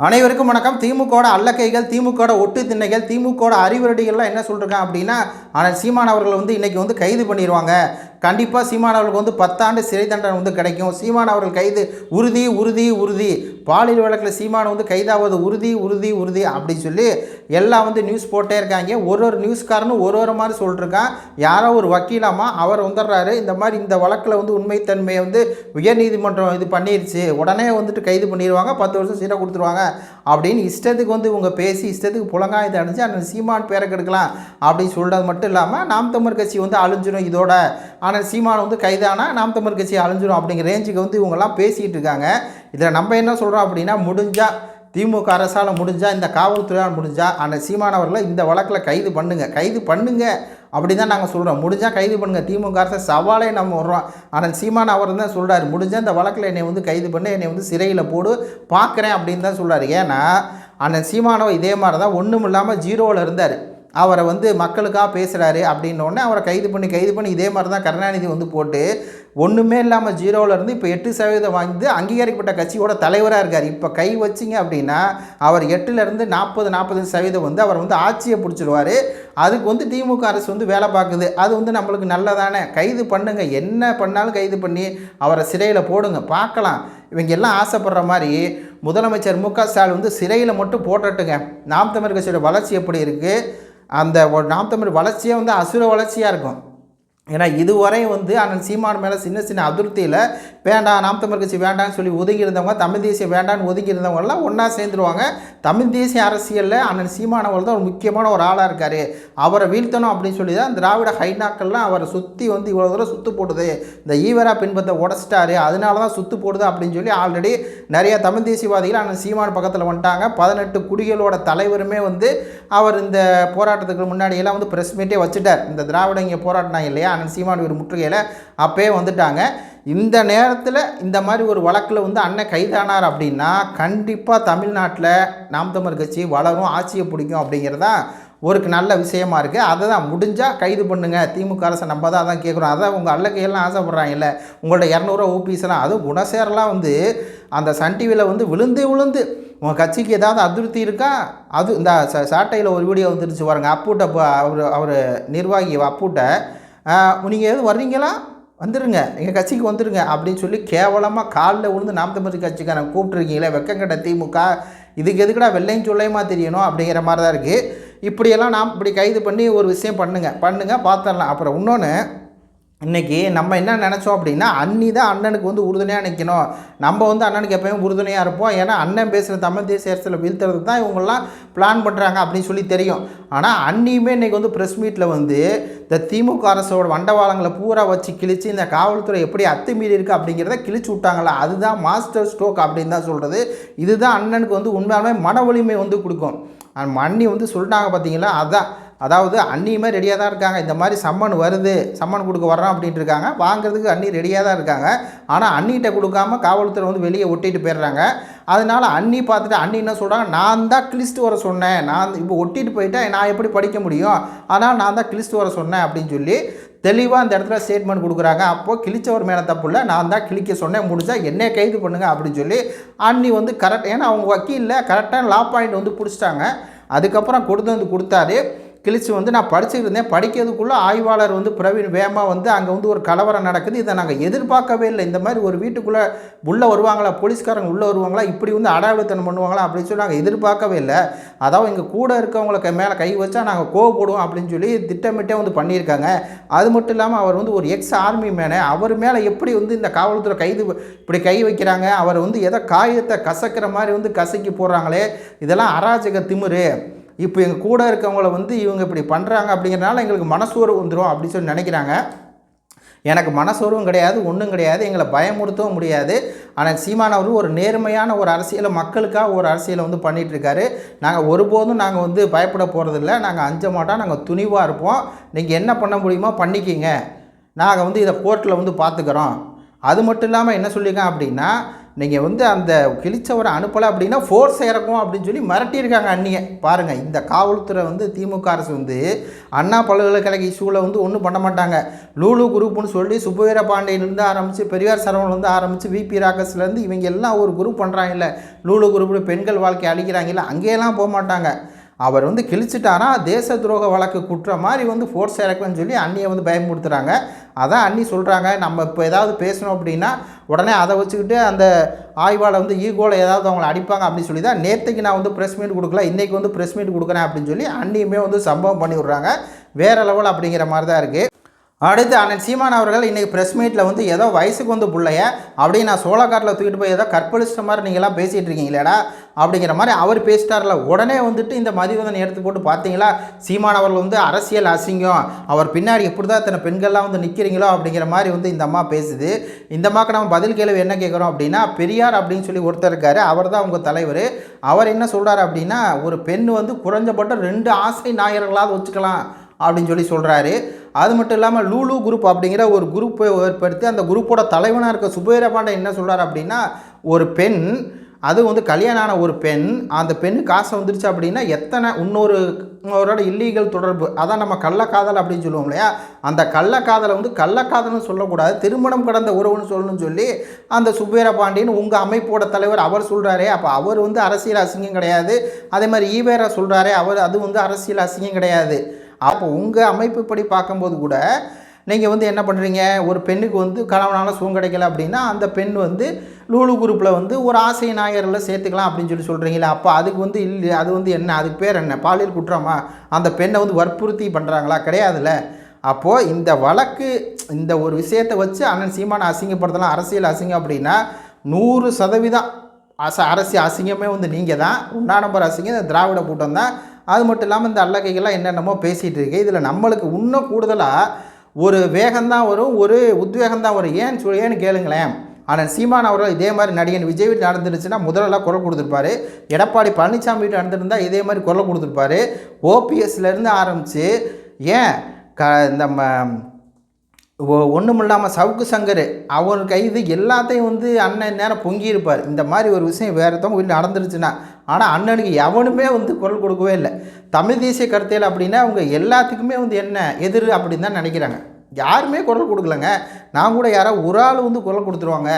அனைவருக்கும் வணக்கம். திமுகவோட அல்லக்கைகள் திமுகவோட ஒட்டு திண்ணைகள் திமுகவோட அறிவுரடிகள்லாம் என்ன சொல்கிறாங்க அப்படின்னா ஆனால் சீமான் அவர்கள் வந்து இன்றைக்கி வந்து கைது பண்ணிடுவாங்க கண்டிப்பாக சீமான் அவர்களுக்கு வந்து பத்தாண்டு சிறை தண்டனை வந்து கிடைக்கும். சீமான் அவர்கள் கைது உறுதி உறுதி உறுதி. பாலியல் வழக்கில் சீமான் வந்து கைதாவது உறுதி உறுதி உறுதி அப்படின்னு சொல்லி எல்லாம் வந்து நியூஸ் போட்டே இருக்காங்க. ஒரு ஒரு நியூஸ்காரனும் ஒரு ஒரு மாதிரி சொல்லிட்டுருக்கான். யாரோ ஒரு வக்கீலாமா அவர் வந்துடுறாரு. இந்த மாதிரி இந்த வழக்கில் வந்து உண்மைத்தன்மையை வந்து உயர்நீதிமன்றம் இது பண்ணிருச்சு. உடனே வந்துட்டு கைது பண்ணிடுவாங்க பத்து வருஷம் சீட்டை கொடுத்துருவாங்க. அப்படின்னு இஷ்டத்துக்கு வந்து இவங்க பேசி இஷ்டத்துக்கு புலங்காயத்தை அணிஞ்சு அந்த சீமான் பேரை கெடுக்கலாம் அப்படின்னு சொல்கிறது மட்டும் இல்லாமல் நாம் தமிழ் கட்சி வந்து அழிஞ்சிடும் இதோட. ஆனால் சீமான் வந்து கைதானா நாம் தமிழ் கட்சி அழிஞ்சிடும் அப்படிங்கிற ரேஞ்சுக்கு வந்து இவங்கெல்லாம் பேசிகிட்டு இருக்காங்க. இதில் நம்ம என்ன சொல்கிறோம் அப்படின்னா முடிஞ்சால் திமுக அரசால் முடிஞ்சால் இந்த காவல்துறையால் முடிஞ்சால் அந்த சீமானவர்களை இந்த வழக்கில் கைது பண்ணுங்கள் கைது பண்ணுங்கள் அப்படி தான் நாங்கள் சொல்கிறோம் முடிஞ்சால் கைது பண்ணுங்கள் திமுக அரசை சவாலே நம்ம வர்றோம். ஆனால் சீமான் அவர் தான் சொல்கிறார் முடிஞ்சால் இந்த வழக்கில் என்னை வந்து கைது பண்ணி என்னை வந்து சிறையில் போடு பார்க்குறேன் அப்படின்னு தான் சொல்கிறார் ஏன்னா அண்ணன் சீமானவர் இதே மாதிரி தான் ஒன்றும் இல்லாமல் ஜீரோவில் இருந்தார். அவரை வந்து மக்களுக்காக பேசுகிறாரு அப்படின்னோடனே அவரை கைது பண்ணி கைது பண்ணி இதே மாதிரி தான் கருணாநிதி வந்து போட்டு ஒன்றுமே இல்லாமல் ஜீரோவிலேருந்து இப்போ எட்டு சதவீதம் வாங்கி அங்கீகரிக்கப்பட்ட கட்சியோட தலைவராக இருக்கார். இப்போ கை வச்சிங்க அப்படின்னா அவர் எட்டுலேருந்து நாற்பது நாற்பது சதவீதம் வந்து அவர் வந்து ஆட்சியை பிடிச்சிடுவார் அதுக்கு வந்து திமுக அரசு வந்து வேலை பார்க்குது. அது வந்து நம்மளுக்கு நல்லதானே? கைது பண்ணுங்கள் என்ன பண்ணாலும் கைது பண்ணி அவரை சிறையில் போடுங்க. பார்க்கலாம். இவங்க எல்லாம் ஆசைப்படுற மாதிரி முதலமைச்சர் மு க ஸ்டாலின் வந்து சிறையில் மட்டும் போட்டுட்டுங்க. நாம் தமிழ் கட்சியோட வளர்ச்சி எப்படி இருக்குது அந்த ஒரு நாம் தமிழ் வளர்ச்சியே வந்து அசுர வளர்ச்சியாக இருக்கும். ஏன்னா இதுவரை வந்து அண்ணன் சீமான் மேலே சின்ன சின்ன அதிருப்தியில் வேண்டாம் நாம் தமிழ் கட்சி வேண்டாம்னு சொல்லி ஒதுங்கி இருந்தவங்க தமிழ் தேசியம் வேண்டாம்னு ஒதுங்கி இருந்தவங்கலாம் ஒன்றா சேர்ந்துருவாங்க. தமிழ் தேசிய அரசியலில் அண்ணன் சீமானவர் தான் ஒரு முக்கியமான ஒரு ஆளாக இருக்கார். அவரை வீழ்த்தணும் அப்படின்னு சொல்லி தான் திராவிட ஹைனாக்கள்லாம் அவரை சுற்றி வந்து இவ்வளோ தூரம் சுத்து போடுது. இந்த ஈவரா பின்பத்தை உடச்சிட்டாரு அதனால தான் சுத்து போடுது அப்படின்னு சொல்லி ஆல்ரெடி நிறைய தமிழ் தேசியவாதிகள் அண்ணன் சீமான் பக்கத்தில் வந்துட்டாங்க. பதினெட்டு குடிகளோட தலைவருமே வந்து அவர் இந்த போராட்டத்துக்கு முன்னாடியெல்லாம் வந்து ப்ரெஸ் மீட்டே வச்சுட்டார். இந்த திராவிட இங்கே போராட்டினாங்க இல்லையா? வந்துட்டாங்க சீமான் முற்றுகையில். அப்போயே வந்துட்டாங்க. இந்த நேரத்தில் இந்த மாதிரி ஒரு வழக்கில் வந்து அண்ணன் கைதானார் அப்படின்னா கண்டிப்பாக தமிழ்நாட்டில் நாம் தமிழ் கட்சி வளரும் ஆட்சியை பிடிக்கும் அப்படிங்கிறதா ஒரு நல்ல விஷயமா இருக்குது அதை தான் முடிஞ்சால் கைது பண்ணுங்கள் திமுக அரசை நம்ம தான் அதான் கேட்குறோம் அதான் உங்கள் அல்லக்கையெல்லாம் ஆசைப்பட்றாங்கல்ல. உங்களோட இரநூறுவா ஓபிஎஸ்லாம் அதுவும் குணசேரெல்லாம் வந்து அந்த சன் டிவியில் வந்து விழுந்து விழுந்து உங்கள் கட்சிக்கு ஏதாவது அதிருப்தி இருக்கா? அது இந்த ச- சாட்டையில் ஒரு வீடியோ வந்துருச்சு பாருங்கள் அப்புட்ட அவர் அவர் நிர்வாகி அப்புட்ட நீங்கள் எதுவும் வர்றீங்களா? வந்துடுங்க எங்கள் கட்சிக்கு வந்துடுங்க அப்படின்னு சொல்லி கேவலமாக காலில் விழுந்து நாம் தமிழ் கட்சிக்காரன் கூப்பிட்ருக்கீங்களே வெக்கங்கட்ட திமுக இதுக்கு எதுக்குடா வெள்ளையும் சொல்லையுமா தெரியணும் அப்படிங்கிற மாதிரி தான் இருக்குது இப்படியெல்லாம் நாம் இப்படி கைது பண்ணி ஒரு விஷயம் பண்ணுங்க. பண்ணுங்க பார்த்துடலாம். அப்புறம் இன்னொன்று இன்றைக்கி நம்ம என்ன நினச்சோம் அப்படின்னா அண்ணி தான் அண்ணனுக்கு வந்து உறுதுணையாக நிற்கணும் நம்ம வந்து அண்ணனுக்கு எப்போயும் உறுதுணையாக இருப்போம். ஏன்னா அண்ணன் பேசுகிற தமிழ் தேசிய அரசில் வீழ்த்துறது தான் இவங்கெல்லாம் பிளான் பண்ணுறாங்க அப்படின்னு சொல்லி தெரியும். ஆனால் அண்ணியுமே இன்றைக்கி வந்து ப்ரெஸ் மீட்டில் வந்து இந்த திமுக அரசோட வண்டவாளங்களை பூரா வச்சு கிழித்து இந்த காவல்துறை எப்படி அத்துமீறி இருக்குது அப்படிங்கிறத கிழிச்சு விட்டாங்களா? அதுதான் மாஸ்டர் ஸ்ட்ரோக் அப்படின்னு தான் சொல்கிறது இதுதான் அண்ணனுக்கு வந்து உண்மையாலுமே மன வலிமை வந்து கொடுக்கும். அண்ணி வந்து சொல்லிட்டாங்க பார்த்தீங்களா அதான். அதாவது அண்ணியுமே ரெடியாக தான் இருக்காங்க. இந்த மாதிரி சம்மன் வருது சம்மன் கொடுக்க வர்றோம் அப்படின்ட்டு இருக்காங்க. வாங்குறதுக்கு அண்ணி ரெடியாக தான் இருக்காங்க. ஆனால் அண்ணிகிட்ட கொடுக்காம காவல்துறை வந்து வெளியே ஒட்டிட்டு போயிடுறாங்க. அதனால் அண்ணி பார்த்துட்டு அண்ணி என்ன சொல்கிறாங்க நான் தான் கிளிஸ்ட் வர சொன்னேன். நான் இப்போ ஒட்டிட்டு போயிட்டா நான் எப்படி படிக்க முடியும்? அதனால் நான் தான் கிளிஸ்ட் வர சொன்னேன் அப்படின்னு சொல்லி தெளிவாக அந்த இடத்துல ஸ்டேட்மெண்ட் கொடுக்குறாங்க. அப்போது கிழிச்சவர் மேலே தப்பு இல்லை. நான் தான் கிழிக்க சொன்னேன். முடிஞ்சா என்னை கைது பண்ணுங்க அப்படின்னு சொல்லி அண்ணி வந்து கரெக்ட் ஏன்னா அவங்க வக்கீலில் கரெக்டாக லா பாயிண்ட் வந்து பிடிச்சிட்டாங்க. அதுக்கப்புறம் கொடுத்து வந்து கொடுத்தாரு. கிழிச்சு வந்து நான் படிச்சுட்டு இருந்தேன். படிக்கிறதுக்குள்ளே ஆய்வாளர் வந்து பிரவீன் வேமா வந்து அங்கே வந்து ஒரு கலவரம் நடக்குது. இதை நாங்கள் எதிர்பார்க்கவே இல்லை. இந்த மாதிரி ஒரு வீட்டுக்குள்ளே உள்ளே வருவாங்களா? போலீஸ்காரங்க உள்ளே வருவாங்களா? இப்படி வந்து அடாவடித்தனம் பண்ணுவாங்களா? அப்படின்னு சொல்லி நாங்கள் எதிர்பார்க்கவே இல்லை. அதாவது இங்கே கூட இருக்கவங்களுக்கு மேலே கை வச்சா நாங்கள் கோவப்படுவோம் அப்படின்னு சொல்லி திட்டமிட்டே வந்து பண்ணியிருக்காங்க. அது மட்டும் இல்லாமல் அவர் வந்து ஒரு எக்ஸ் ஆர்மி மேனே அவர் மேலே எப்படி வந்து இந்த காவல்துறை கைது இப்படி கை வைக்கிறாங்க? அவர் வந்து எதோ காயத்தை கசக்கிற மாதிரி வந்து கசக்கி போடுறாங்களே. இதெல்லாம் அராஜக திமிரு. இப்போ எங்கள் கூட இருக்கவங்கள வந்து இவங்க இப்படி பண்ணுறாங்க அப்படிங்கிறனால எங்களுக்கு மனசோர்வு வந்துடும் அப்படின்னு சொல்லி நினைக்கிறாங்க. எனக்கு மனசோர்வும் கிடையாது ஒன்றும் கிடையாது எங்களை பயமுறுத்தவும் முடியாது. ஆனால் சீமான் அவர் ஒரு நேர்மையான ஒரு அரசியலை மக்களுக்காக ஒரு அரசியலை வந்து பண்ணிகிட்ருக்காரு நாங்கள் ஒருபோதும் நாங்கள் வந்து பயப்பட போகிறதில்ல நாங்கள் அஞ்ச மாட்டோம் நாங்கள் துணிவாக இருப்போம். நீங்கள் என்ன பண்ண முடியுமோ பண்ணிக்கிங்க. நாங்கள் வந்து இதை கோர்ட்டில் வந்து பார்த்துக்குறோம். அது மட்டும் இல்லாமல் என்ன சொல்லியிருக்கேன் அப்படின்னா நீங்கள் வந்து அந்த கிழிச்சவரை அனுப்பலை அப்படின்னா ஃபோர்ஸ் இறக்கும் அப்படின்னு சொல்லி மிரட்டியிருக்காங்க அண்ணியை பாருங்கள் இந்த காவல்துறை வந்து திமுக அரசு வந்து அண்ணா பல்கலைக்கழக இஷ்யூவில் வந்து ஒன்றும் பண்ண மாட்டாங்க. லூலு குரூப்னு சொல்லி சுப்பவீர பாண்டியன்லேருந்து ஆரம்பித்து பெரியார் சரவணன்லேருந்து ஆரம்பித்து விபி ராகஸ்லேருந்து இவங்க எல்லாம் ஒரு குரூப் பண்ணுறாங்கல்ல லூலு குரூப்பில் பெண்கள் வாழ்க்கை அழிக்கிறாங்கல்ல அங்கேயெல்லாம் போக மாட்டாங்க. அவர் வந்து கிழிச்சிட்டாரா? தேச துரோக வழக்கு குற்றம் மாதிரி வந்து ஃபோர்ஸ் இறக்குன்னு சொல்லி அண்ணியை வந்து பயமுறுத்துறாங்க. அதான் அண்ணி சொல்கிறாங்க நம்ம இப்போ ஏதாவது பேசணும் அப்படின்னா உடனே அதை வச்சுக்கிட்டு அந்த ஆய்வாளர் வந்து ஈகோவில் ஏதாவது அவங்கள அடிப்பாங்க அப்படின்னு சொல்லி தான் நேற்றுக்கு நான் வந்து ப்ரெஸ் மீட் கொடுக்கல இன்றைக்கி வந்து ப்ரெஸ் மீட் கொடுக்குறேன் அப்படின்னு சொல்லி அண்ணியுமே வந்து சம்பவம் பண்ணி விட்றாங்க வேறு லெவல் அப்படிங்கிற மாதிரி தான் இருக்குது அடுத்து அண்ணன் சீமான் அவர்கள் இன்றைக்கி ப்ரெஸ் மீட்டில் வந்து ஏதோ வயசுக்கு வந்து பிள்ளைய அப்படியே நான் சோளக்காட்டில் தூக்கிட்டு போய் ஏதோ கற்பழிச்சிட்ட மாதிரி நீங்களாம் பேசிகிட்டு இருக்கீங்களேடா அப்படிங்கிற மாதிரி அவர் பேசிட்டார்ல. உடனே வந்துட்டு இந்த மதிவதன் எடுத்து போட்டு பார்த்தீங்களா சீமான் அவர்கள் வந்து அரசியல் அசிங்கம். அவர் பின்னாடி எப்படி தான் இத்தனை பெண்கள்லாம் வந்து நிற்கிறீங்களோ அப்படிங்கிற மாதிரி வந்து இந்த அம்மா பேசுது. இந்த அம்மாவுக்கு நம்ம பதில் கேள்வி என்ன கேட்குறோம் அப்படின்னா பெரியார் அப்படின்னு சொல்லி ஒருத்தர் இருக்கார். அவர் தான் உங்கள் தலைவர். அவர் என்ன சொல்கிறார் அப்படின்னா ஒரு பெண் வந்து குறைஞ்சப்பட்ட ரெண்டு ஆசை நாயர்களாவது வச்சுக்கலாம் அப்படின்னு சொல்லி சொல்கிறாரு அது மட்டும் இல்லாமல் லூலு குரூப் அப்படிங்கிற ஒரு குரூப்பை ஏற்படுத்தி அந்த குரூப்போட தலைவனாக இருக்க சுபேரபாண்ட என்ன சொல்கிறார் அப்படின்னா ஒரு பெண் அது வந்து கல்யாணம் ஆன ஒரு பெண் அந்த பெண்ணு காசு வந்துருச்சு அப்படின்னா எத்தனை இன்னொரு அவரோட இல்லீகல் தொடர்பு அதான் நம்ம கள்ளக்காதல் அப்படின்னு சொல்லுவோம் இல்லையா? அந்த கள்ளக்காதலை வந்து கள்ளக்காதல்னு சொல்லக்கூடாது திருமணம் கடந்த உறவுன்னு சொல்லணும்னு சொல்லி அந்த சுப்பேர பாண்டியன் உங்கள் அமைப்போட தலைவர் அவர் சொல்கிறாரே அப்போ அவர் வந்து அரசியல் அசிங்கம் கிடையாது. அதே மாதிரி ஈவேரா சொல்கிறாரே அவர் அது வந்து அரசியல் அசிங்கம் கிடையாது. அப்போ உங்கள் அமைப்புப்படி பார்க்கும்போது கூட நீங்கள் வந்து என்ன பண்ணுறீங்க ஒரு பெண்ணுக்கு வந்து கணவனால் சுகம் கிடைக்கல அப்படின்னா அந்த பெண் வந்து லூலு குரூப்பில் வந்து ஒரு ஆசை நாயரில் சேர்த்துக்கலாம் அப்படின்னு சொல்லி சொல்கிறீங்களா அப்போ அதுக்கு வந்து இல்லை அது வந்து என்ன? அதுக்கு பேர் என்ன? பாலியல் குற்றமா அந்த பெண்ணை வந்து வற்புறுத்தி பண்ணுறாங்களா கிடையாதுல்ல. அப்போது இந்த வழக்கு இந்த ஒரு விஷயத்தை வச்சு அண்ணன் சீமான அசிங்கப்படுத்தலாம் அரசியல் அசிங்கம் அப்படின்னா நூறு சதவீதம் அச அரசியல் அசிங்கமே வந்து நீங்கள் தான் ஒன்றா நம்பர் அசிங்கம் இந்த திராவிட கூட்டம் தான். அது மட்டும் இல்லாமல் இந்த அல்லகைகள்லாம் என்னென்னமோ பேசிகிட்டு இருக்கு. இதில் நம்மளுக்கு இன்னும் கூடுதலாக ஒரு வேகம்தான் வரும் ஒரு உத்வேகம்தான் வரும். ஏன் ஏன்னு கேளுங்களேன். ஆனால் சீமான் அவர்கள் இதே மாதிரி நடிகன் விஜய் வீட்டு நடந்துருச்சுன்னா முதலெல்லாம் குரல் கொடுத்துருப்பாரு. எடப்பாடி பழனிசாமி வீட்டு நடந்துருந்தால் இதே மாதிரி குரல் கொடுத்துருப்பாரு. ஓபிஎஸ்லேருந்து ஆரம்பித்து ஏன் க இந்த ஒன்றும் இல்லாமல் சவுக்கு சங்கர். அவர் கைது எல்லாத்தையும் வந்து அண்ணன் நேரம் பொங்கியிருப்பார். இந்த மாதிரி ஒரு விஷயம் வேறு ஒருத்தவங்க வீட்டில் நடந்துருச்சுன்னா ஆனால் அண்ணனுக்கு எவனுமே வந்து குரல் கொடுக்கவே இல்லை. தமிழ் தேசிய கருத்தியல் அப்படின்னா அவங்க எல்லாத்துக்குமே வந்து என்ன எதிர் அப்படின்னு தான் நினைக்கிறாங்க. யாருமே குரல் கொடுக்கலங்க. நான் கூட யாராவது ஒரு ஆள் வந்து குரல் கொடுத்துருவாங்க.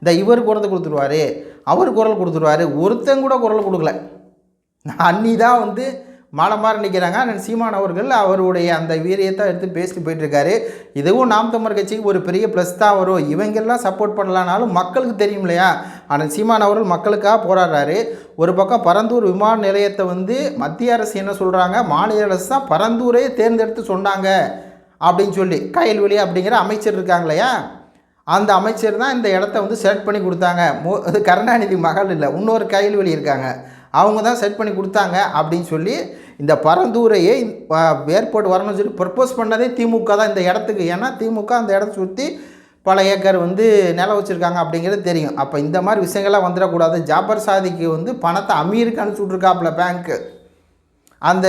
இந்த இவர் குரல் கொடுத்துருவாரு அவர் குரல் கொடுத்துருவாரு. ஒருத்தன் கூட குரல் கொடுக்கல. அன்னி தான் வந்து மாலமாக நிற்கிறாங்க அண்ணன் சீமான் அவர்கள் அவருடைய அந்த வீரியத்தை எடுத்து பேசிட்டு போயிட்டுருக்காரு. இதுவும் நாம் தமிழர் கட்சிக்கு ஒரு பெரிய ப்ளஸ் தான் வரும். இவங்கெல்லாம் சப்போர்ட் பண்ணலானாலும் மக்களுக்கு தெரியும் இல்லையா? அண்ணன் சீமான் அவர்கள் மக்களுக்காக போராடுறாரு. ஒரு பக்கம் பரந்தூர் விமான நிலையத்தை வந்து மத்திய அரசு என்ன சொல்கிறாங்க மாநில அரசு தான் பரந்தூரே தேர்ந்தெடுத்து சொன்னாங்க அப்படின்னு சொல்லி கயல்வெளி அப்படிங்கிற அமைச்சர் இருக்காங்க இல்லையா? அந்த அமைச்சர் தான் இந்த இடத்த வந்து செலக்ட் பண்ணி கொடுத்தாங்க. மோ கருணாநிதி மகள் இல்லை இன்னொரு கயல்வெளி இருக்காங்க. அவங்க தான் செட் பண்ணி கொடுத்தாங்க அப்படின்னு சொல்லி இந்த பரந்தூரையே ஏர்போர்ட் வரணும்னு சொல்லி ப்ரப்போஸ் பண்ணதே திமுக தான் இந்த இடத்துக்கு. ஏன்னா திமுக அந்த இடத்த சுற்றி பல ஏக்கர் வந்து நிலம் வச்சுருக்காங்க அப்படிங்கிறது தெரியும். அப்போ இந்த மாதிரி விஷயங்கள்லாம் வந்துடக்கூடாது. ஜாபர் சாதிக்கு வந்து பணத்தை அமீருக்கு அனுப்பிச்சுட்ருக்காப்புல பேங்க்கு அந்த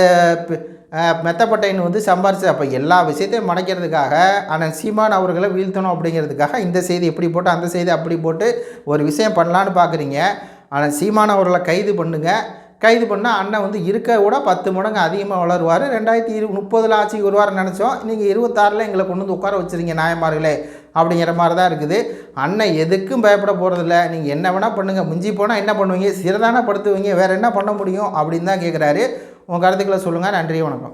மெத்தப்பட்டைன்னு வந்து சம்பாரிச்சு அப்போ எல்லா விஷயத்தையும் மடைக்கிறதுக்காக ஆனால் சீமான் அவர்களை வீழ்த்தணும் அப்படிங்கிறதுக்காக இந்த செய்தி எப்படி போட்டு அந்த செய்தி அப்படி போட்டு ஒரு விஷயம் பண்ணலான்னு பார்க்குறீங்க ஆனால் சீமான் அவர்களை கைது பண்ணுங்கள் கைது பண்ணால் அண்ணன் வந்து இருக்க விட பத்து மடங்கு அதிகமாக வளருவார். ரெண்டாயிரத்தி இரு முப்பதில் ஆட்சிக்கு வருவார்னு நினச்சோம். நீங்கள் இருபத்தாறில் எங்களை கொண்டு வந்து உட்கார வச்சுருங்க நாயமார்களே அப்படிங்கிற மாதிரி தான் இருக்குது. அண்ணன் எதுக்கும் பயப்பட போகிறதில்ல நீங்கள் என்ன வேணால் பண்ணுங்கள் மிஞ்சி போனால் என்ன பண்ணுவீங்க? சிறதான படுத்துவீங்க. வேறு என்ன பண்ண முடியும்? அப்படின்னு தான் கேட்குறாரு உங்கள் கருத்துக்களை சொல்லுங்கள் நன்றி வணக்கம்.